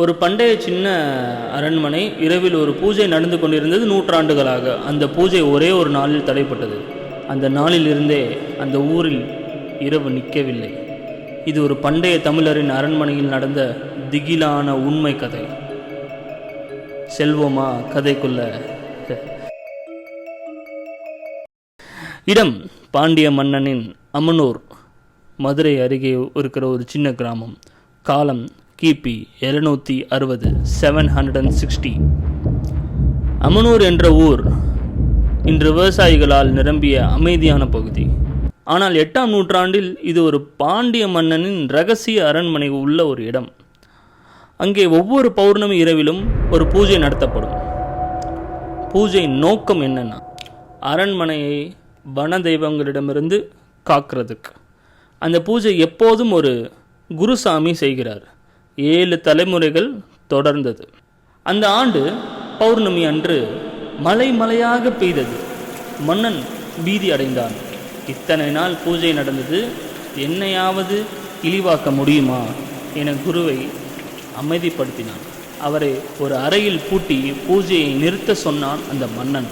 ஒரு பண்டைய சின்ன அரண்மனை இரவில் ஒரு பூஜை நடந்து கொண்டிருந்தது நூற்றாண்டுகளாக. அந்த பூஜை ஒரே ஒரு நாளில் தடைப்பட்டது. அந்த நாளிலிருந்தே அந்த ஊரில் இரவு நிற்கவில்லை. இது ஒரு பண்டைய தமிழரின் அரண்மனையில் நடந்த திகிலான உண்மை கதை. செல்வோமா கதைக்குள்ள. இடம் பாண்டிய மன்னனின் அமனூர் மதுரை அருகே இருக்கிற ஒரு சின்ன கிராமம். காலம் கிபி எழுநூற்றி அறுபது seven hundred and sixty Amanur என்ற ஊர் இன்று விவசாயிகளால் நிரம்பிய அமைதியான பகுதி. ஆனால் எட்டாம் நூற்றாண்டில் இது ஒரு பாண்டிய மன்னனின் ரகசிய அரண்மனை உள்ள ஒரு இடம். அங்கே ஒவ்வொரு பௌர்ணமி இரவிலும் ஒரு பூஜை நடத்தப்படும். பூஜை நோக்கம் என்னென்னா அரண்மனையை வன தெய்வங்களிடமிருந்து காக்கிறதுக்கு. அந்த பூஜை எப்போதும் ஒரு குருசாமி செய்கிறார். ஏழு தலைமுறைகள் தொடர்ந்தது. அந்த ஆண்டு பௌர்ணமி அன்று மலை மலையாக பெய்தது. மன்னன் பீதி அடைந்தான். இத்தனை நாள் பூஜை நடந்தது. என்னையாவது இழிவாக்க முடியுமா? என குருவை அமைதிப்படுத்தினான். அவரை ஒரு அறையில் பூட்டி பூஜையை நிறுத்த சொன்னான் அந்த மன்னன்.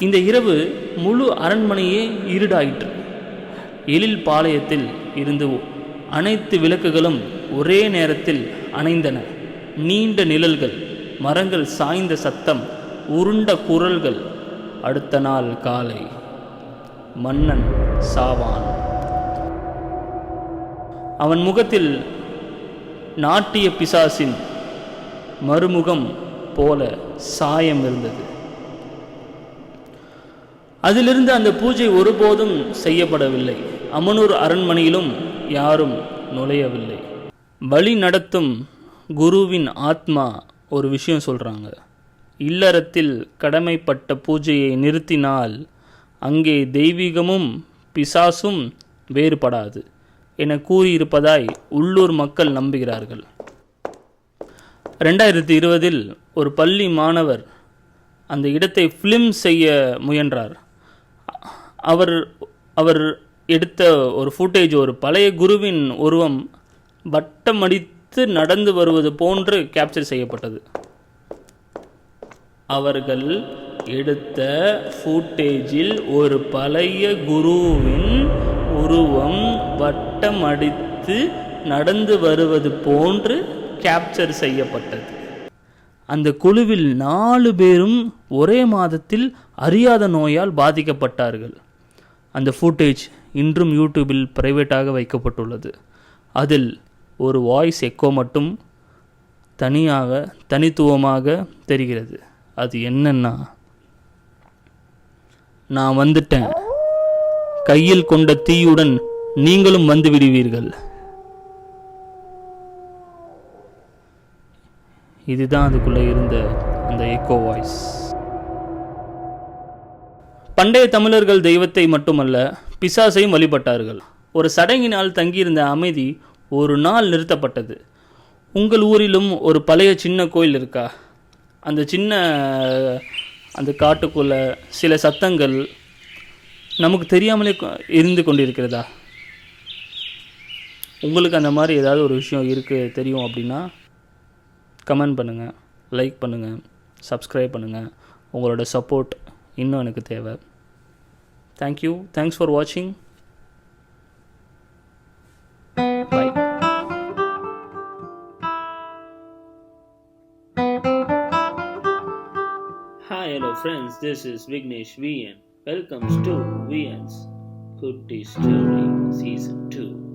இந்த இரவு முழு அரண்மனையே இருடாயிற்று. எழில் பாளையத்தில் இருந்து அனைத்து விளக்குகளும் ஒரே நேரத்தில் அணைந்தன. நீண்ட நிழல்கள் மரங்கள் சாய்ந்த சத்தம் உருண்ட குரல்கள். அடுத்த நாள் காலை மன்னன் சாவான். அவன் முகத்தில் நாட்டிய பிசாசின் மறுமுகம் போல சாயம் இருந்தது. அதிலிருந்து அந்த பூஜை ஒருபோதும் செய்யப்படவில்லை. அமனூர் அரண்மனையிலும் யாரும் நுழையவில்லை. வழி நடத்தும் குருவின் ஆத்மா ஒரு விஷயம் சொல்கிறாங்க இல்லறத்தில் கடமைப்பட்ட பூஜையை நிறுத்தினால் அங்கே தெய்வீகமும் பிசாசும் வேறுபடாது என கூறியிருப்பதாய் உள்ளூர் மக்கள் நம்புகிறார்கள். ரெண்டாயிரத்தி இருபதில் ஒரு பள்ளி மாணவர் அந்த இடத்தை ஃபிலிம் செய்ய முயன்றார். அவர் அவர் எடுத்த ஒரு ஃபுட்டேஜ் ஒரு பழைய குருவின் உருவம் வட்டமடித்து நடந்து வருவது போன்று கேப்சர் செய்யப்பட்டது. அவர்கள் எடுத்த ஃபுட்டேஜில் ஒரு பழைய குருவின் உருவம் வட்டமடித்து நடந்து வருவது போன்று கேப்சர் செய்யப்பட்டது. அந்த குழுவில் நாலு பேரும் ஒரே மாதத்தில் அறியாத நோயால் பாதிக்கப்பட்டார்கள். அந்த ஃபுட்டேஜ் இன்றும் யூடியூபில் பிரைவேட்டாக வைக்கப்பட்டுள்ளது. அதில் ஒரு வாய்ஸ் எக்கோ மட்டும் தனியாக தனித்துவமாக தெரிகிறது. அது என்னன்னா நான் வந்துட்டேன். கையில் கொண்ட தீயுடன் நீங்களும் வந்து விடுவீர்கள். இதுதான் அதுக்குள்ளே இருந்த அந்த எக்கோ வாய்ஸ் பண்டைய தமிழர்கள் தெய்வத்தை மட்டுமல்ல பிசாசையும் வழிபட்டார்கள். ஒரு சடங்கினால் தங்கியிருந்த அமைதி ஒரு நாள் நிறுத்தப்பட்டது. உங்கள் ஊரிலும் ஒரு பழைய சின்ன கோயில் இருக்கா? அந்த சின்ன அந்த காட்டுக்குள்ள சில சத்தங்கள் நமக்கு தெரியாமலே இருந்து கொண்டிருக்கிறதா? உங்களுக்கு அந்த மாதிரி ஏதாவது ஒரு விஷயம் இருக்குது தெரியும் அப்படின்னா கமெண்ட் பண்ணுங்கள் லைக் பண்ணுங்கள் சப்ஸ்கிரைப் பண்ணுங்கள் உங்களோட சப்போர்ட் இன்னும் எனக்கு தேவை. Thank you. Thanks for watching. Bye. Hi, hello friends. This is Vignesh VN. Welcome to VN's Good Tea Story Season 2.